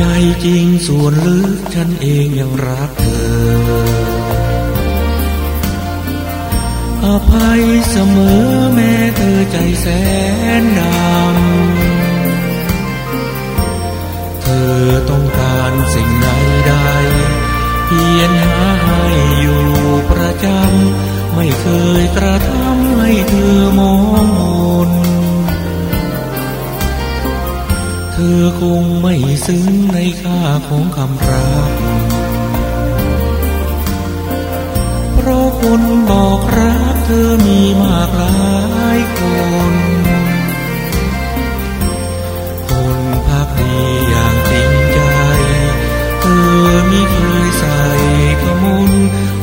จจริงส่วนลึกฉันเองยังรักเธอ อภัยเสมอแม้เธอใจแสนดำ เธอต้องการสิ่งใดใดเพียรหาให้อยู่ประจำ ไม่เคยกระทำให้เธอมองมน ธอคงไม่ซึ้งในค่าของคำรัก เพราะคนบอกรักเธอมีมากหลายคน คนพักดีอย่างจริงใจ เธอมิเคยใส่ขมุน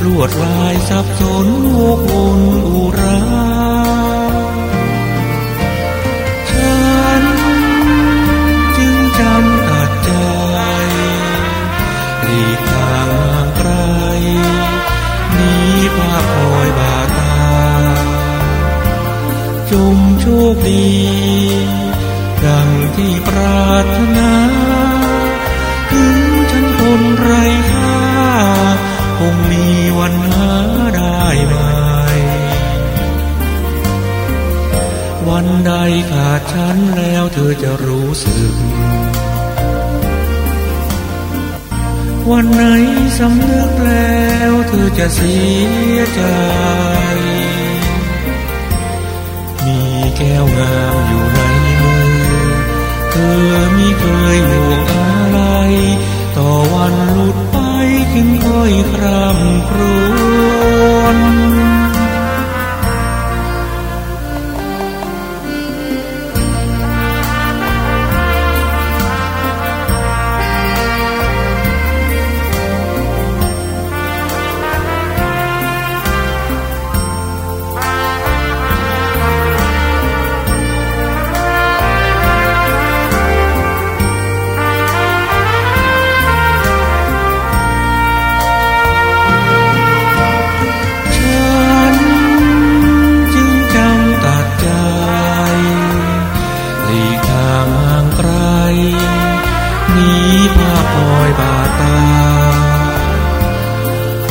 ลวดลายสับสนวกว คดี ดังที่ปรารถนาถึงฉันคนไร้ค่าคงมีวันหาได้ไหมวันใดขาดฉันแล้วเธอจะรู้สึก วันไหนสำนึกแล้วเธอจะเสียใจ ก้วงามอยู่ในมือ เธอมิเคยห่วงอะไร ต่อวันหลุดไปจึงค่อยครำครวญ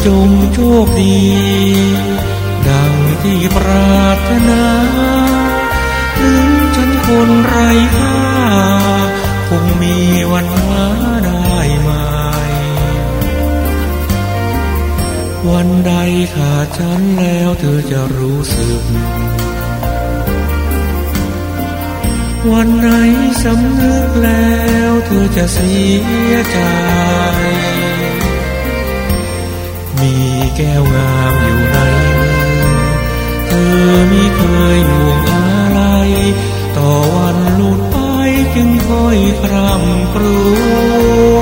จงโชคดี ดังที่ปรารถนา ถึงฉันคนไร้ค่า คงมีวันหาได้ไหม วันใดขาดฉันแล้วเธอจะรู้สึก วันไหนสำนึกแล้วเธอจะเสียใจ มีแก้วงามอยู่ในมือเธอมิเคยห่วงอะไร ต่อวันหลุดไปจึงค่อยคร่ำครวญ